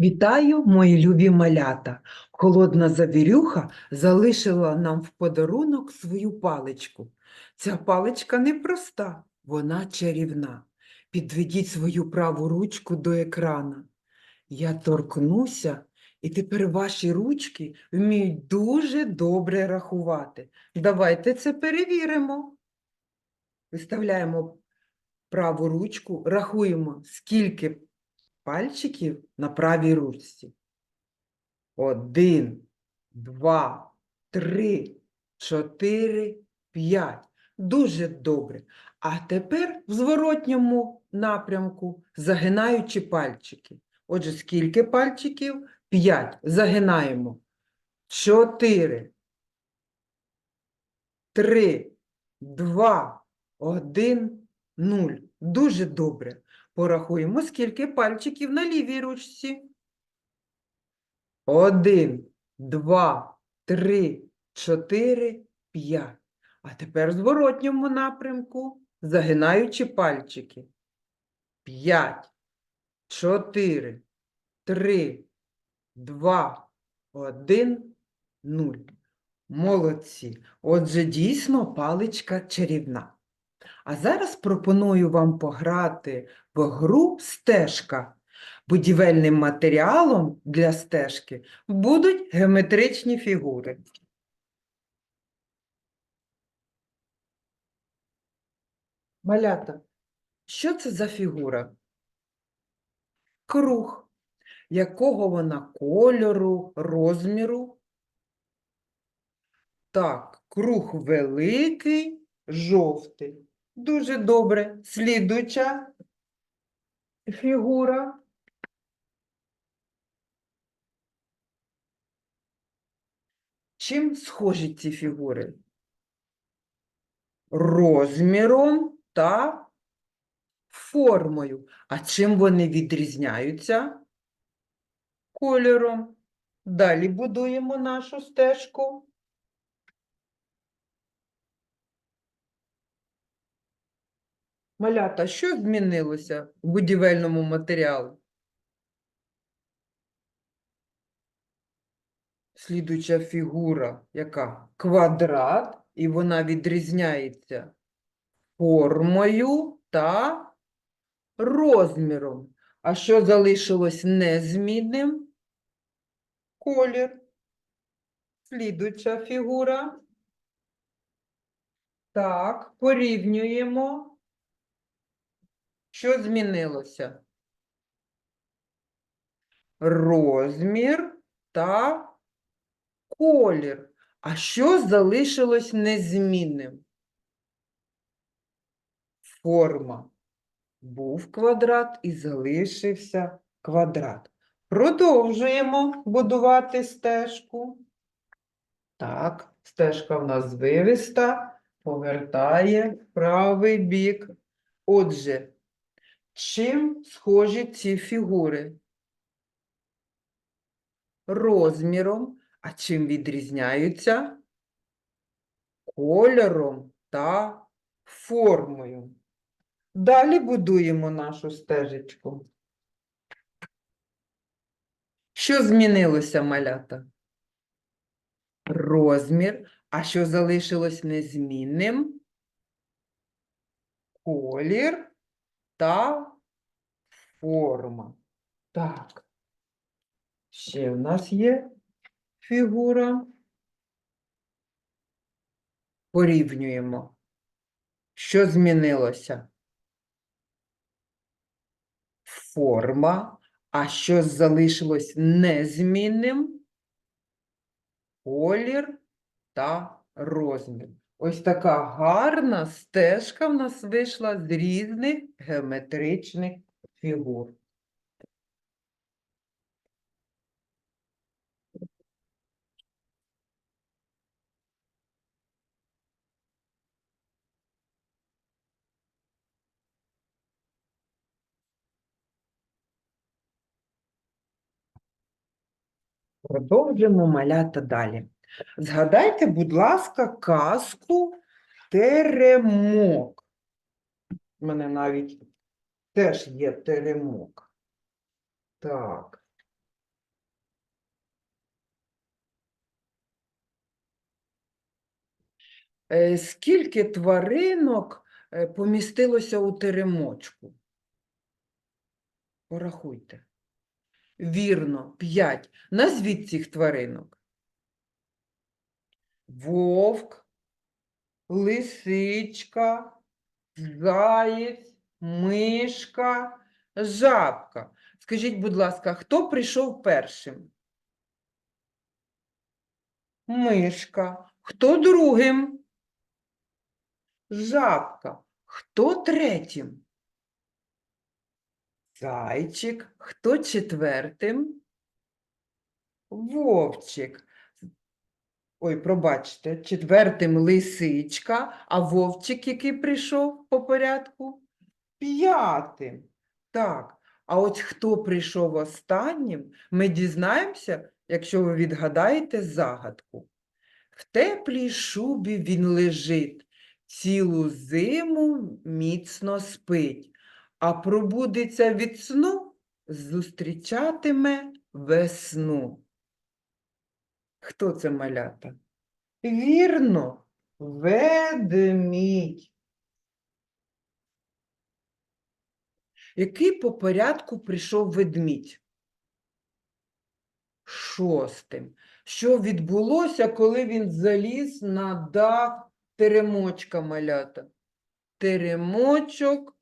Вітаю, мої любі малята! Холодна завірюха залишила нам в подарунок свою паличку. Ця паличка непроста, вона чарівна. Підведіть свою праву ручку до екрана. Я торкнуся, і тепер ваші ручки вміють дуже добре рахувати. Давайте це перевіримо. Виставляємо праву ручку, рахуємо, скільки пальчиків на правій ручці. Один, два, три, чотири, п'ять. Дуже добре. А тепер в зворотньому напрямку, загинаючи пальчики. Отже, скільки пальчиків? П'ять. Загинаємо. Чотири. Три, два, один, нуль. Дуже добре. Порахуємо, скільки пальчиків на лівій ручці. Один, два, три, чотири, п'ять. А тепер в зворотньому напрямку, загинаючи пальчики. П'ять, чотири, три, два, один, нуль. Молодці. Отже, дійсно паличка чарівна. А зараз пропоную вам пограти в гру стежка. Будівельним матеріалом для стежки будуть геометричні фігури. Малята, що це за фігура? Круг. Якого вона кольору, розміру? Так, круг великий, жовтий. Дуже добре. Слідуча фігура. Чим схожі ці фігури? Розміром та формою. А чим вони відрізняються? Кольором. Далі будуємо нашу стежку. Малята, що змінилося в будівельному матеріалі? Слідуюча фігура, яка? Квадрат, і вона відрізняється формою та розміром. А що залишилось незмінним? Колір. Слідуюча фігура. Так, порівнюємо. Що змінилося? Розмір та колір. А що залишилось незмінним? Форма. Був квадрат і залишився квадрат. Продовжуємо будувати стежку. Так, стежка в нас вивиста, повертає правий бік. Отже, чим схожі ці фігури? Розміром, а чим відрізняються? Кольором та формою. Далі будуємо нашу стежечку. Що змінилося, малята? Розмір, а що залишилось незмінним? Колір та форма. Так. Ще в нас є фігура. Порівнюємо. Що змінилося? Форма. А що залишилось незмінним? Колір та розмір. Ось така гарна стежка в нас вийшла з різних геометричних фігур. Продовжимо малята далі. Згадайте, будь ласка, казку теремок. У мене навіть теж є теремок. Так. Е, скільки тваринок е, помістилося у теремочку? Порахуйте. Вірно, п'ять. Назвіть цих тваринок. Вовк, лисичка, заєць, мишка, жабка. Скажіть, будь ласка, хто прийшов першим? Мишка. Хто другим? Жабка. Хто третім? Зайчик. Хто четвертим? Вовчик. Ой, пробачте, четвертим лисичка, а вовчик, який прийшов по порядку? П'ятим. Так. А от хто прийшов останнім, ми дізнаємося, якщо ви відгадаєте загадку. В теплій шубі він лежить, цілу зиму міцно спить, а пробудеться від сну, зустрічатиме весну. Хто це малята? Вірно, ведмідь. Який по порядку прийшов ведмідь? Шостим. Що відбулося, коли він заліз на дах теремочка малята? Теремочок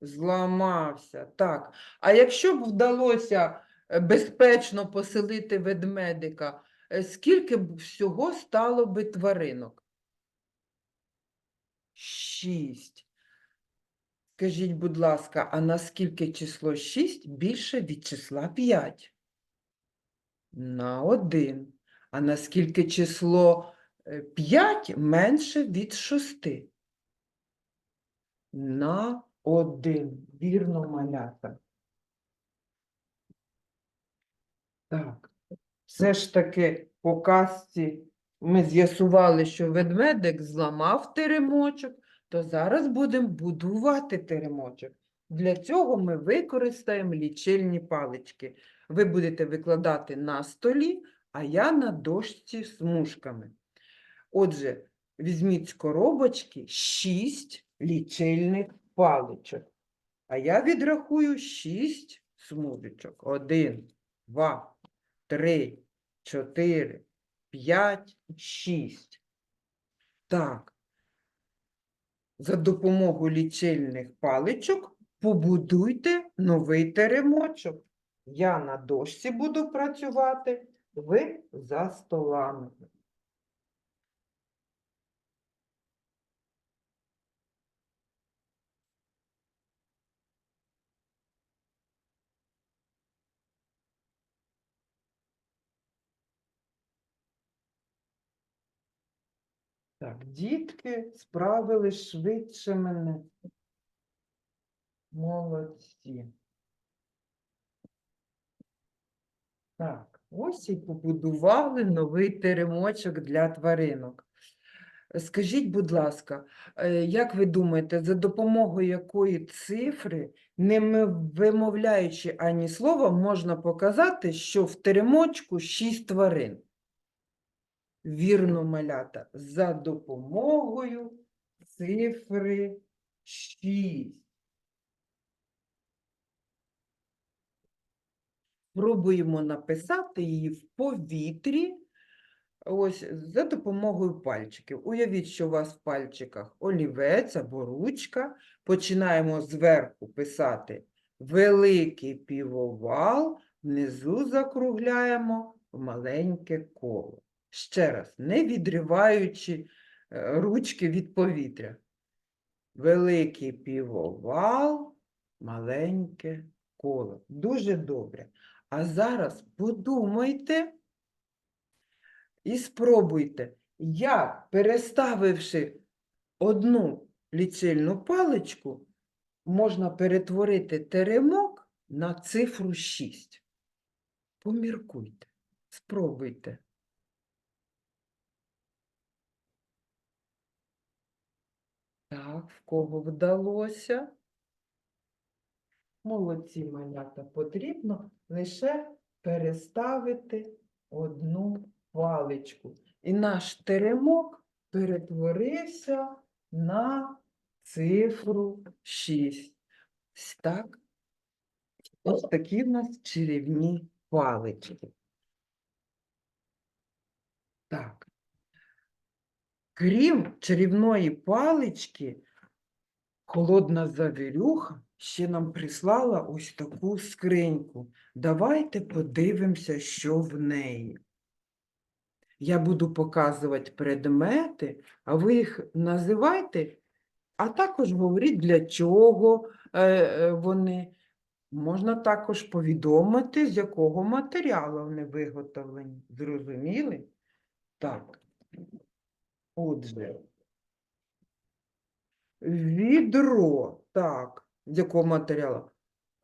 зламався. Так. А якщо б вдалося е, безпечно поселити ведмедика, скільки б всього стало би тваринок? Шість. Скажіть, будь ласка, а наскільки число 6 більше від числа 5? На 1. А наскільки число 5 менше від 6? На 1. Вірно, малята. Так. Все ж таки по казці ми з'ясували, що ведмедик зламав теремочок, то зараз будемо будувати теремочок. Для цього ми використаємо лічильні палички. Ви будете викладати на столі, а я на дошці смужками. Отже, візьміть з коробочки 6 лічильних паличок. А я відрахую 6 смужечок. 1, 2, 3, 4, 5, 6. Так. За допомогою лічильних паличок побудуйте новий теремочок. Я на дошці буду працювати, ви за столами. Так, дітки справились швидше мене. Молодці. Так, ось і побудували новий теремочок для тваринок. Скажіть, будь ласка, е, як ви думаєте, за допомогою якої цифри, не вимовляючи ані слова, можна показати, що в теремочку шість тварин? Вірно, малята, за допомогою цифри 6. Пробуємо написати її в повітрі, ось за допомогою пальчиків. Уявіть, що у вас в пальчиках олівець або ручка. Починаємо зверху писати великий півовал, внизу закругляємо в маленьке коло. Ще раз, не відриваючи е, ручки від повітря. Великий півовал, маленьке коло. Дуже добре. А зараз подумайте і спробуйте, як, переставивши одну лічильну паличку, можна перетворити теремок на цифру 6. Поміркуйте, спробуйте. Так, в кого вдалося? Молодці, малята, потрібно лише переставити одну паличку. І наш теремок перетворився на цифру 6. Ось Так. Ось такі в нас чарівні палички. Так. Крім чарівної палички, холодна завірюха ще нам прислала ось таку скриньку. Давайте подивимося, що в неї. Я буду показувати предмети, а ви їх називайте, а також говоріть, для чого е, е, вони. Можна також повідомити, з якого матеріалу вони виготовлені. Зрозуміли? Так. Отже, відро. Так, якого матеріалу?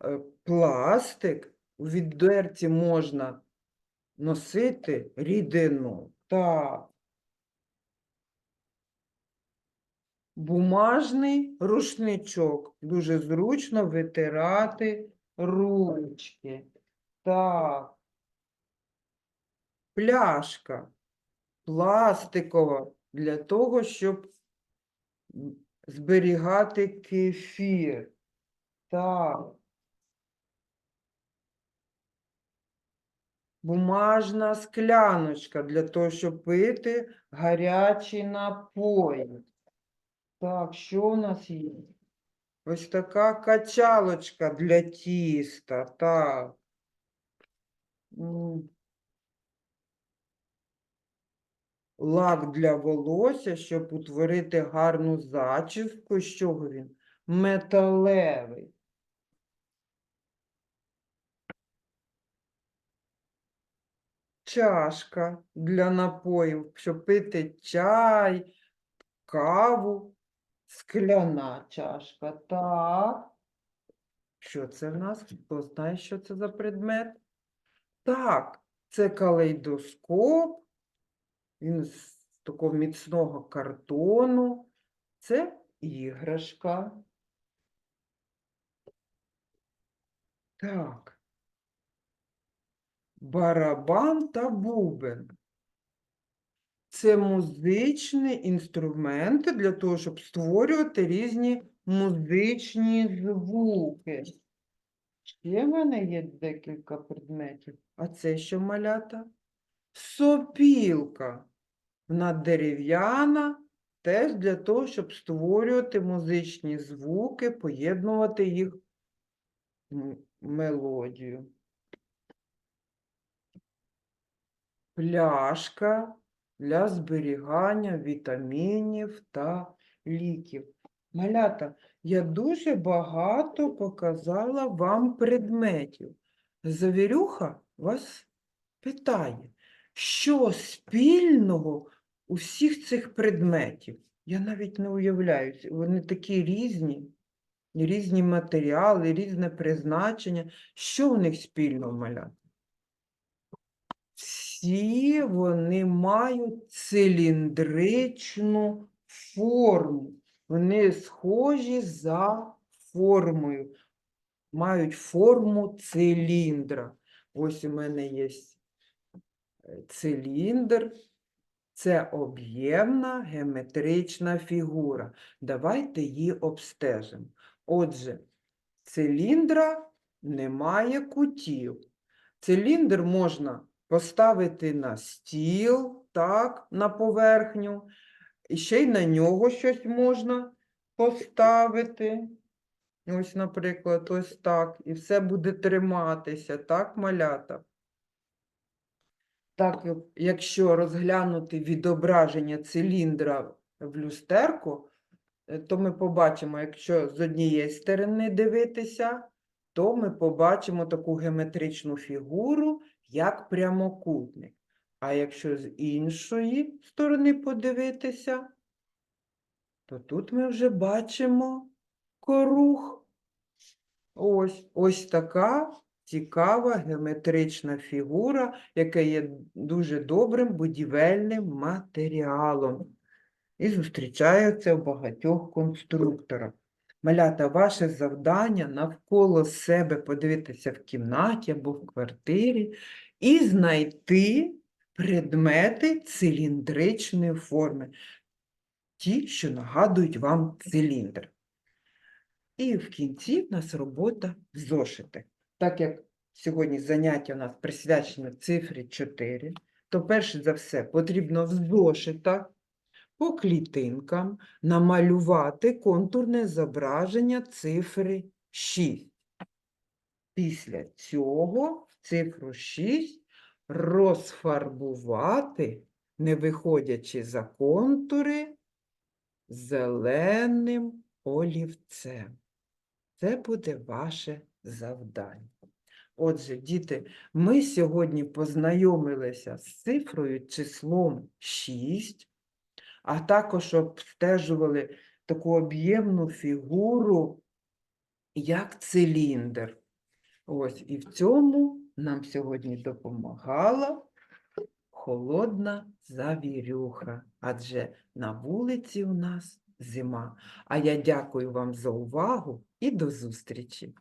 Е, Пластик. У відерці можна носити рідину. Так. Бумажний рушничок. Дуже зручно витирати ручки. Так. Пляшка. Пластикова для того, щоб зберігати кефір. Так. Бумажна скляночка для того, щоб пити гарячі напої. Так, що у нас є? Ось така качалочка для тіста. Так. Лак для волосся, щоб утворити гарну зачіску. З чого він? Металевий. Чашка для напоїв, щоб пити чай, каву. Скляна чашка. Так. Що це в нас? Хто знає, що це за предмет? Так, це калейдоскоп. Він з такого міцного картону. Це іграшка. Так. Барабан та бубен. Це музичні інструменти для того, щоб створювати різні музичні звуки. Ще в мене є декілька предметів. А це що малята? Сопілка. Вона дерев'яна, теж для того, щоб створювати музичні звуки, поєднувати їх мелодію. Пляшка для зберігання вітамінів та ліків. Малята, я дуже багато показала вам предметів. Завірюха вас питає, що спільного у всіх цих предметів? Я навіть не уявляю, вони такі різні, різні матеріали, різне призначення. Що у них спільного, малята? Всі вони мають циліндричну форму. Вони схожі за формою, мають форму циліндра. Ось у мене є циліндр. Це об'ємна геометрична фігура. Давайте її обстежимо. Отже, циліндра немає кутів. Циліндр можна поставити на стіл, так, на поверхню, і ще й на нього щось можна поставити. Ось, наприклад, ось так. І все буде триматися, так, малята? Так, якщо розглянути відображення циліндра в люстерку, е, то ми побачимо, якщо з однієї сторони дивитися, то ми побачимо таку геометричну фігуру, як прямокутник. А якщо з іншої сторони подивитися, то тут ми вже бачимо круг. Ось, ось така цікава геометрична фігура, яка є дуже добрим будівельним матеріалом. І зустрічається в багатьох конструкторах. Малята, ваше завдання навколо себе подивитися в кімнаті або в квартирі і знайти предмети циліндричної форми. ті, що нагадують вам циліндр. І в кінці в нас робота в зошитах. Так як сьогодні заняття у нас присвячено цифрі 4, то перше за все потрібно в зошитах по клітинкам намалювати контурне зображення цифри 6. Після цього цифру 6 розфарбувати, не виходячи за контури, зеленим олівцем. Це буде ваше завдання. Отже, діти, ми сьогодні познайомилися з цифрою числом 6, а також обстежували таку об'ємну фігуру, як циліндр. Ось, і в цьому нам сьогодні допомагала холодна завірюха, адже на вулиці у нас зима. А я дякую вам за увагу і до зустрічі!